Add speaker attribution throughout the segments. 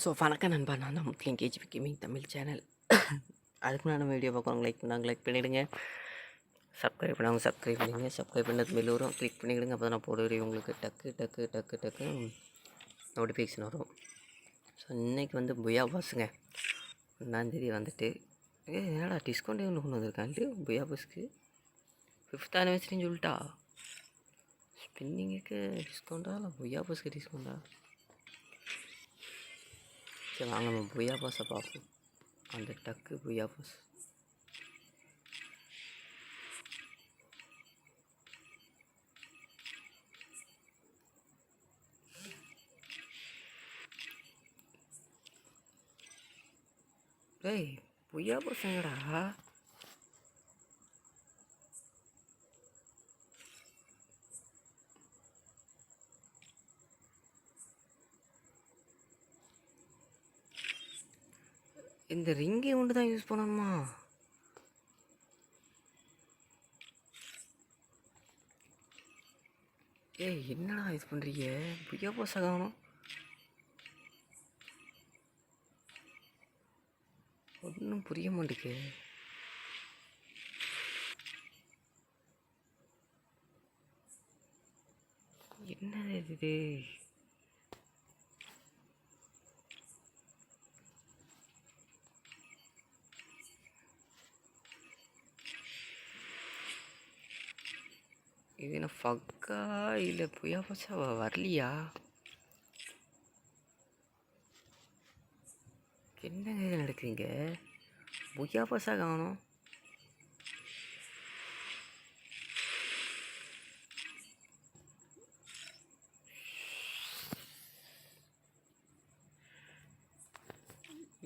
Speaker 1: So வணக்கம் நண்பா. நான் தான் முட்லிங் கேஜிபி கேமிங் தமிழ் சேனல். அதுக்கு நான் வீடியோ பார்க்குறவங்க லைக் பண்ணாங்க லைக் பண்ணிவிடுங்க சப்ஸ்கிரைப் பண்ணவங்க சப்ஸ்கிரைப் பண்ணிடுங்க சப்ஸ்கிரைப் பண்ணது மேலே வரும். கிளிக் பண்ணிவிடுங்க அப்போ தான் நான் போடுவேன் உங்களுக்கு டக்கு டக்கு டக்கு டக்கு நோட்டிஃபிகேஷன் வரும். ஸோ இன்றைக்கி வந்து புயா பாஸுங்க ஒன்றாந்தேதி வந்துட்டு ஏ என்னடா டிஸ்கவுண்ட் ஒன்று கொண்டு வந்திருக்கான்ட்டு புயா பாஸ்க்கு ஃபிஃப்த் ஆனிவர்சரின்னு சொல்லிட்டா. ஸ்பின்னிங்குக்கு டிஸ்கவுண்ட்டா இல்லை புயா பாஸ்க்கு டிஸ்கவுண்ட்டா சரி வாங்க நம்ம புயா பாஸை பார்ப்போம் அந்த டக்கு புயா பாஸ் டேய் புயா பாஸ் எங்கடா இந்த ரிங்கை ஒன்று தான் யூஸ் பண்ணணுமா? ஏய் என்னடா இது பண்ணுறீங்க புய்யா பாஸை காணும் ஒன்றும் புரிய மாட்டேக்கு என்னது இது? இது என்ன ஃபக்கா இல்லை புயா பச்சா? வரலையா? என்னங்க இது நடக்குதுங்க புயா பசா காணும்?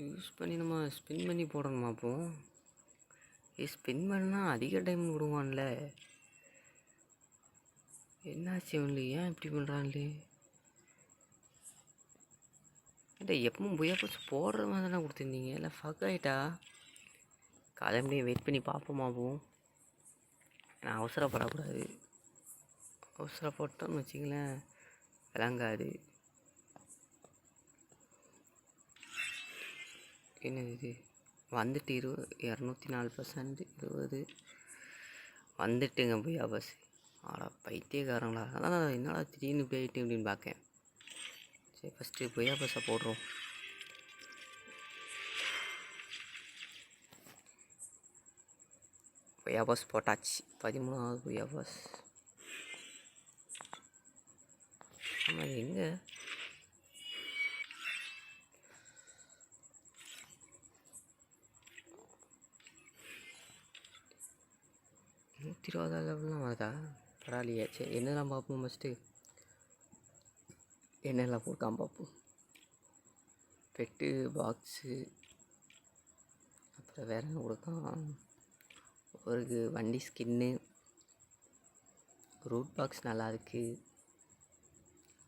Speaker 1: யூஸ் பண்ணி நம்ம ஸ்பின் பண்ணி போடணுமா அப்போ? ஏ ஸ்பின் பண்ணால் அதிக டைம் விடுவான்ல. என்னாச்சு அவன்ல ஏன் இப்படி பண்ணுறான்லே இல்லை எப்பவும் பொய்யா பஸ் போடுற மாதிரி தானே கொடுத்துருந்தீங்க. இல்லை ஃபக் ஆகிட்டா காலம்படியும் வெயிட் பண்ணி பார்ப்போமா போவோம் நான் அவசரப்படக்கூடாது. அவசரப்பட்டோன்னு வச்சிங்களேன் விளங்காது. என்னது இது? வந்துட்டு இருபது இரநூத்தி நாலு பர்சன்ட் இருபது. வந்துட்டுங்க பொய்யா பஸ் ஆடா பைத்தியக்காரங்களா? அதான் என்னடா திடீர்னு இப்படி ஆகிட்டு அப்படின்னு பார்க்கேன் சரி ஃபஸ்ட்டு பொய்யா பஸ்ஸை போடுறோம்? பொய்யா பஸ் போட்டாச்சு? பதிமூணாவது பொய்யா பஸ் ஆமாம் எங்கே? நூற்றி இருபதாம் லெவல்லாம் வருதா? பரவாயில்லையே. சரி என்னெல்லாம் பார்ப்போம் ஃபஸ்ட்டு என்னெல்லாம் போட்டான் பார்ப்போம். பெட்டு பாக்ஸு அப்புறம் வேறு என்ன கொடுத்தான்? ஒரு வண்டி ஸ்கின்னு ரூட் பாக்ஸ் நல்லா இருக்குது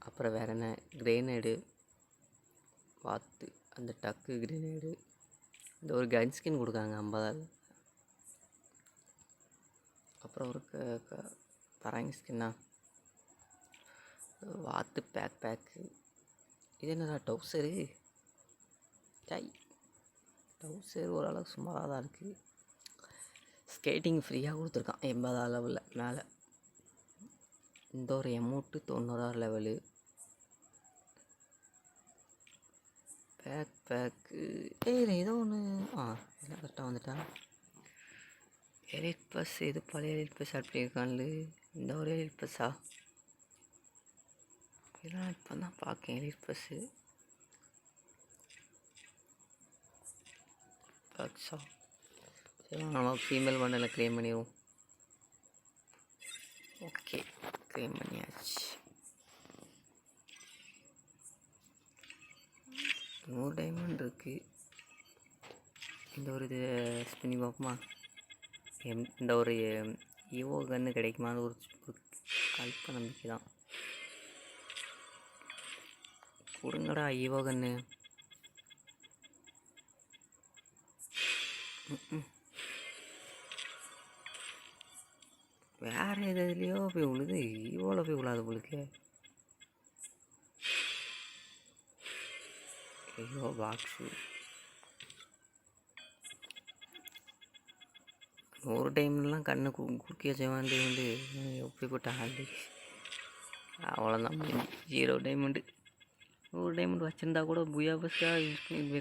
Speaker 1: அப்புறம் வேறு என்ன? கிரேனேடு வாத்து அந்த டக்கு கிரேனேடு இந்த ஒரு கன் ஸ்கின் கொடுக்காங்க ஐம்பதாவது அப்புறம் ஒரு க க பராங்கி ஸ்கின்னா வாத்து பேக் பேக்கு இது என்னடா டவுசரு டை டவுசர் ஓரளவுக்கு சுமாராக தான் இருக்குது ஸ்கேட்டிங் ஃப்ரீயாக கொடுத்துருக்கான் எண்பதா லெவலில் மேலே. இந்த ஒரு எமௌண்ட்டு தொண்ணூறாறு லெவலு பேக் பேக்கு ஏய் ஏதோ ஒன்று ஆ என்ன கரெக்டாக வந்துட்டா எலிட் பஸ் இது பழைய எலிட் பஸ் ஆட் இந்த ஒரு எலிட் பஸ்ஸா? இதெல்லாம் இப்போ தான் பார்க்கேன் எலிட் பஸ்ஸு? பக்ஸா சரி நம்ம ஃபீமேல் மண்டலில் க்ளைம் பண்ணிடுவோம். ஓகே க்ளைம் பண்ணியாச்சு. நூறு டைமண்ட் இருக்குது இந்த ஒரு இது பண்ணி பார்ப்போமா இந்த ஒரு ஈவோ கன்று கிடைக்குமான்னு ஒரு ஒரு கல்ப நம்பிக்கை தான் கொடுங்கடா ஈவோ கன்று வேறு எதுலேயோ போய் உழுது ஈவோவில் போய் விழாது உங்களுக்கு ஐயோ பாக்ஸு ஒரு டைம்லாம் கண்ணு கு குறுக்கிய செய்வாண்டி வந்து எப்படிப்பட்ட ஆண்டு அவ்வளோதான் ஜீரோ டைமண்டு ஒரு டைமண்ட் வச்சுருந்தா கூட புயா பஸ்ஸாக யூஸ் பண்ணி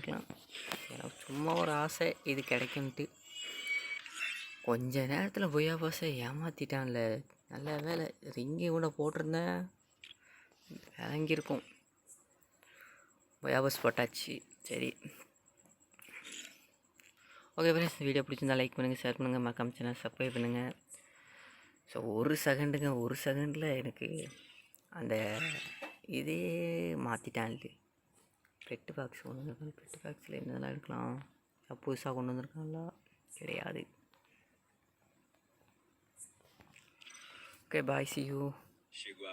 Speaker 1: எனக்கு சும்மா ஒரு ஆசை இது கிடைக்குன்ட்டு கொஞ்ச நேரத்தில் புயா பஸ்ஸை ஏமாற்றிட்டான்ல நல்ல வேலை. ரிங்கி கூட போட்டிருந்தேன். விளங்கியிருக்கும். புயா பஸ் போட்டாச்சு. சரி. ஓகே ஃப்ரெண்ட்ஸ் வீடியோ பிடிச்சிருந்தா லைக் பண்ணுங்கள் ஷேர் பண்ணுங்கள் மறக்காம சேனல் சப்ஸ்கிரைப் பண்ணுங்கள் ஸோ ஒரு செகண்டுங்க ஒரு செகண்டில் எனக்கு அந்த இதே மாற்றிட்டான்ட்டு பெட்டு பாக்ஸ் கொண்டு வந்திருக்காங்க பெட்டு பாக்ஸில் என்னதெல்லாம் எடுக்கலாம்? புதுசாக கொண்டு வந்திருக்காங்களா? கிடையாது. Okay bye see you
Speaker 2: Chegou